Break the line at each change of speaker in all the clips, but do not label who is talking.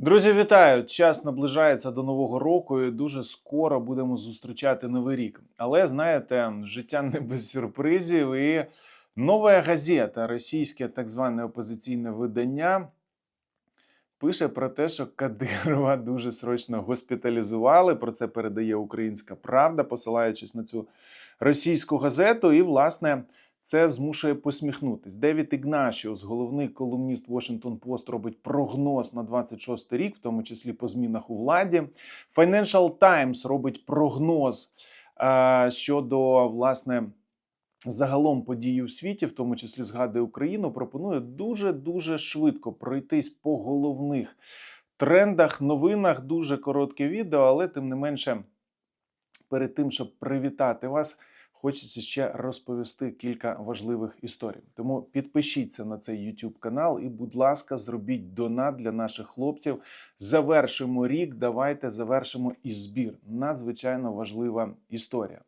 Друзі, вітаю! Час наближається до нового року, і дуже скоро будемо зустрічати новий рік. Але знаєте, життя не без сюрпризів. І нова газета, російське так зване опозиційне видання, пише про те, що Кадирова дуже срочно госпіталізували. Про це передає Українська Правда, посилаючись на цю російську газету. І, власне, це змушує посміхнутись. Девід Ігнашіус, головний колумніст Washington Post, робить прогноз на 26 рік, в тому числі по змінах у владі. Financial Times робить прогноз е, щодо власне. Загалом події у світі, в тому числі згадує Україну, пропонує дуже дуже швидко пройтись по головних трендах, новинах. Дуже коротке відео, але тим не менше, перед тим, щоб привітати вас, хочеться ще розповісти кілька важливих історій. Тому підпишіться на цей YouTube канал і, будь ласка, зробіть донат для наших хлопців. Завершимо рік. Давайте завершимо і збір. Надзвичайно важлива історія.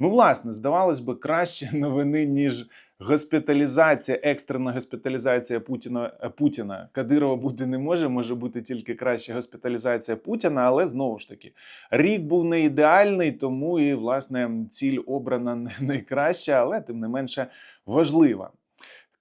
Ну, власне, здавалось би, краще новини, ніж госпіталізація, екстрена госпіталізація Путіна е, Путіна. Кадирова бути не може, може бути тільки краща госпіталізація Путіна, але знову ж таки, рік був не ідеальний, тому і власне ціль обрана не найкраща, але тим не менше важлива.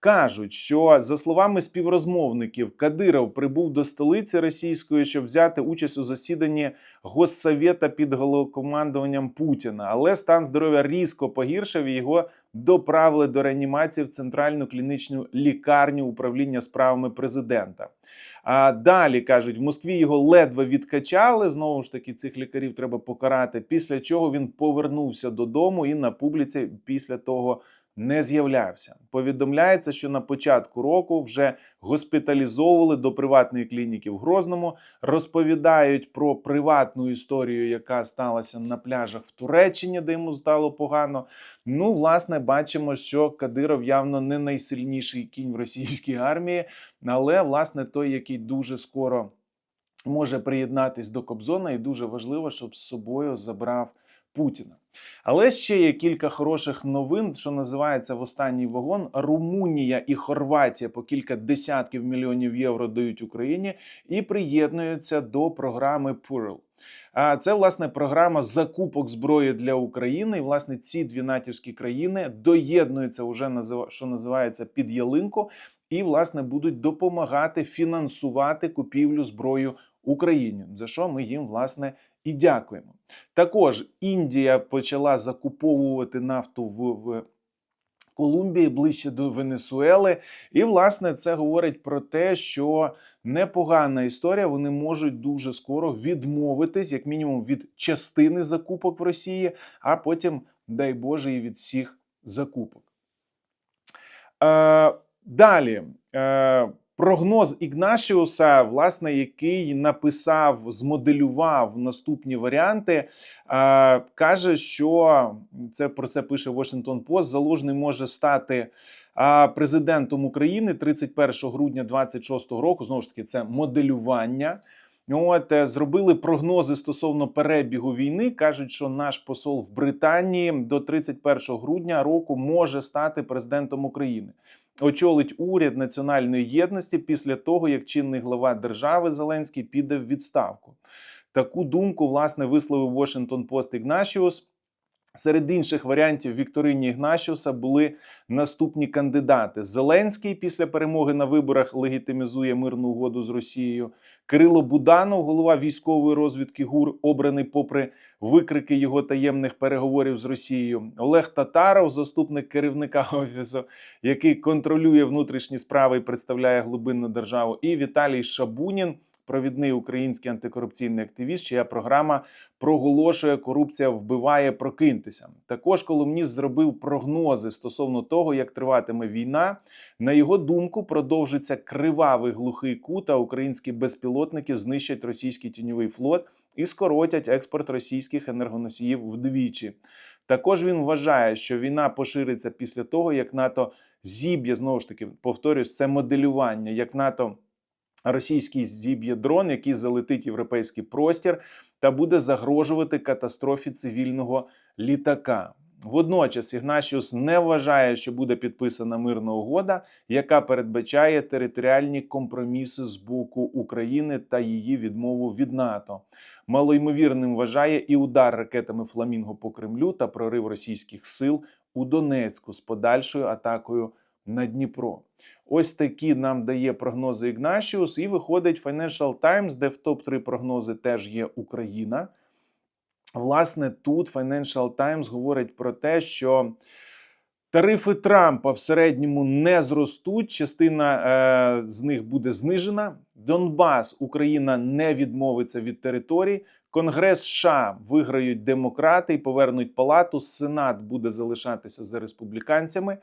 Кажуть, що за словами співрозмовників, Кадиров прибув до столиці російської, щоб взяти участь у засіданні Госсовєта під головкомандуванням Путіна. Але стан здоров'я різко погіршив і його доправили до реанімації в центральну клінічну лікарню управління справами президента. А далі кажуть, в Москві його ледве відкачали. Знову ж таки, цих лікарів треба покарати. Після чого він повернувся додому і на публіці після того не з'являвся. Повідомляється, що на початку року вже госпіталізовували до приватної клініки в Грозному. Розповідають про приватну історію, яка сталася на пляжах в Туреччині, де йому стало погано. Ну, власне, бачимо, що Кадиров явно не найсильніший кінь в російській армії, але власне той, який дуже скоро може приєднатись до Кобзона, і дуже важливо, щоб з собою забрав. Путіна. Але ще є кілька хороших новин, що називається в останній вагон. Румунія і Хорватія по кілька десятків мільйонів євро дають Україні і приєднуються до програми Pearl. А це власне програма закупок зброї для України. І власне ці дві натівські країни доєднуються вже що називається під ялинку, і власне будуть допомагати фінансувати купівлю зброї Україні, за що ми їм власне і дякуємо. Також Індія почала закуповувати нафту в, Колумбії ближче до Венесуели. І, власне, це говорить про те, що непогана історія. Вони можуть дуже скоро відмовитись, як мінімум, від частини закупок в Росії, а потім, дай Боже, і від всіх закупок. Е, Далі. Е, Прогноз Ігнашіуса, власне, який написав, змоделював наступні варіанти, е, каже, що це про це пише Washington Post, Залужний може стати е, президентом України 31 грудня 2026 року. Знову ж таки, це моделювання. От е, зробили прогнози стосовно перебігу війни. кажуть, що наш посол в Британії до 31 грудня року може стати президентом України очолить уряд національної єдності після того, як чинний глава держави Зеленський піде в відставку. Таку думку власне висловив Washington Post Ігнашіус. Серед інших варіантів Вікторині Ігнашіуса були наступні кандидати: Зеленський після перемоги на виборах легітимізує мирну угоду з Росією. Кирило Буданов, голова військової розвідки ГУР, обраний попри викрики його таємних переговорів з Росією. Олег Татаров, заступник керівника офісу, який контролює внутрішні справи і представляє глибинну державу. І Віталій Шабунін провідний український антикорупційний активіст, чия програма проголошує корупція вбиває прокиньтеся. Також колумніст зробив прогнози стосовно того, як триватиме війна. На його думку, продовжиться кривавий глухий кут, а українські безпілотники знищать російський тіньовий флот і скоротять експорт російських енергоносіїв вдвічі. Також він вважає, що війна пошириться після того, як НАТО зіб'є знову ж таки повторюсь, це моделювання, як НАТО російський зіб'є дрон, який залетить європейський простір, та буде загрожувати катастрофі цивільного літака. Водночас Ігнашіус не вважає, що буде підписана мирна угода, яка передбачає територіальні компроміси з боку України та її відмову від НАТО. Малоймовірним вважає і удар ракетами Фламінго по Кремлю та прорив російських сил у Донецьку з подальшою атакою на Дніпро. Ось такі нам дає прогнози Ігнашіус, і виходить Financial Times, де в топ-3 прогнози теж є Україна. Власне, тут Financial Times говорить про те, що тарифи Трампа в середньому не зростуть. Частина е, з них буде знижена. Донбас Україна не відмовиться від територій. Конгрес США виграють демократи і повернуть палату. Сенат буде залишатися за республіканцями.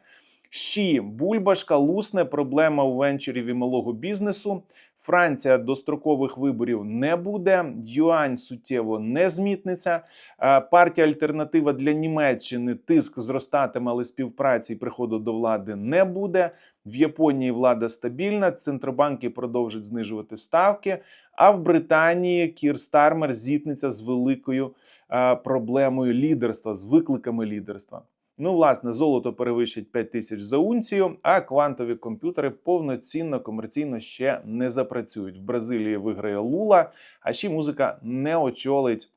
Щі, бульбашка, лусне, проблема у венчурів і малого бізнесу. Франція дострокових виборів не буде. Юань суттєво не змітниться. Е, Партія Альтернатива для Німеччини тиск зростатиме, але співпраці і приходу до влади не буде. В Японії влада стабільна, центробанки продовжать знижувати ставки. А в Британії Кір Стармер зіткнеться з великою е, проблемою лідерства, з викликами лідерства. Ну, власне, золото перевищить 5 тисяч за унцію, а квантові комп'ютери повноцінно комерційно ще не запрацюють. В Бразилії виграє Лула, а ще музика не очолить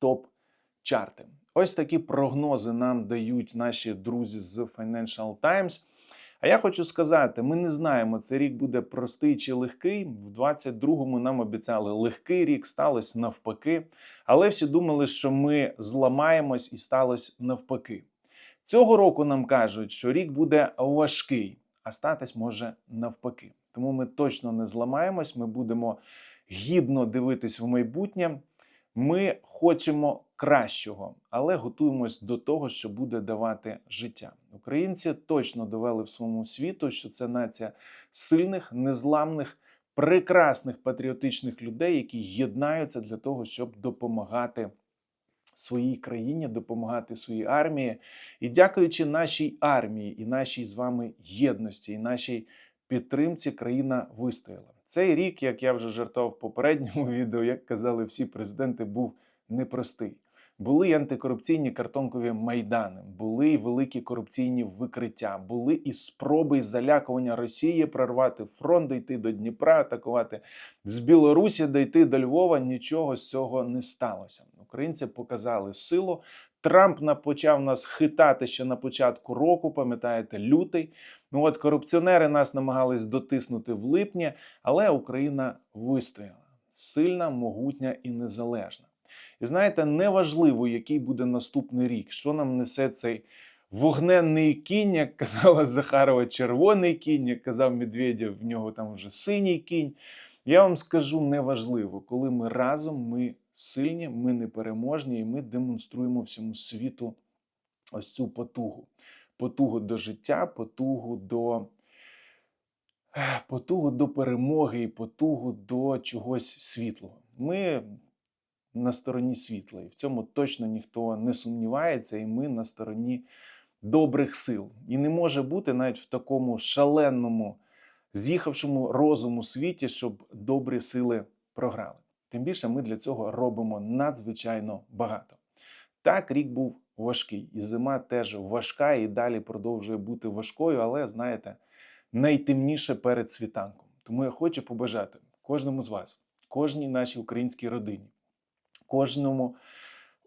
топ-чарти. Ось такі прогнози нам дають наші друзі з Financial Times. А я хочу сказати: ми не знаємо, цей рік буде простий чи легкий. В 22-му нам обіцяли легкий рік, сталося навпаки. Але всі думали, що ми зламаємось і сталося навпаки. Цього року нам кажуть, що рік буде важкий, а статись може навпаки. Тому ми точно не зламаємось, ми будемо гідно дивитись в майбутнє. Ми хочемо кращого, але готуємось до того, що буде давати життя. Українці точно довели в своєму світу, що це нація сильних, незламних, прекрасних патріотичних людей, які єднаються для того, щоб допомагати своїй країні, допомагати своїй армії. І дякуючи нашій армії, і нашій з вами єдності, і нашій підтримці, країна вистояла. Цей рік, як я вже жартував в попередньому відео, як казали всі президенти, був непростий. Були й антикорупційні картонкові майдани, були й великі корупційні викриття, були і спроби залякування Росії прорвати фронт, дійти до Дніпра, атакувати з Білорусі, дійти до Львова. Нічого з цього не сталося. Українці показали силу. Трамп почав нас хитати ще на початку року. Пам'ятаєте, лютий. Ну от корупціонери нас намагались дотиснути в липні, але Україна вистояла сильна, могутня і незалежна. І знаєте, неважливо, який буде наступний рік, що нам несе цей вогненний кінь, як казала Захарова, червоний кінь, як казав Медведєв, в нього там вже синій кінь. Я вам скажу неважливо, коли ми разом, ми сильні, ми непереможні, і ми демонструємо всьому світу ось цю потугу. Потугу до життя, потугу до потугу до перемоги і потугу до чогось світлого. Ми на стороні світла, і в цьому точно ніхто не сумнівається, і ми на стороні добрих сил. І не може бути навіть в такому шаленому, з'їхавшому розуму світі, щоб добрі сили програли. Тим більше ми для цього робимо надзвичайно багато. Так, рік був важкий, і зима теж важка, і далі продовжує бути важкою, але знаєте, найтемніше перед світанком. Тому я хочу побажати кожному з вас, кожній нашій українській родині, кожному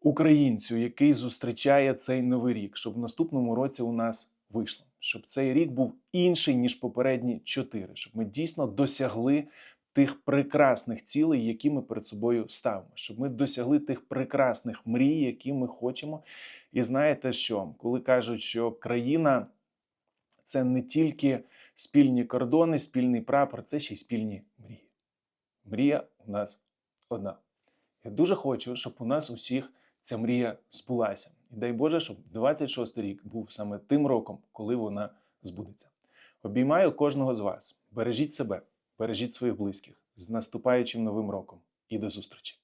українцю, який зустрічає цей новий рік, щоб в наступному році у нас вийшло, щоб цей рік був інший ніж попередні чотири, щоб ми дійсно досягли тих прекрасних цілей, які ми перед собою ставимо, щоб ми досягли тих прекрасних мрій, які ми хочемо. І знаєте що, коли кажуть, що країна це не тільки спільні кордони, спільний прапор, це ще й спільні мрії. Мрія у нас одна. Я дуже хочу, щоб у нас усіх ця мрія збулася. І дай Боже, щоб 26 рік був саме тим роком, коли вона збудеться. Обіймаю кожного з вас. Бережіть себе, бережіть своїх близьких з наступаючим новим роком і до зустрічі!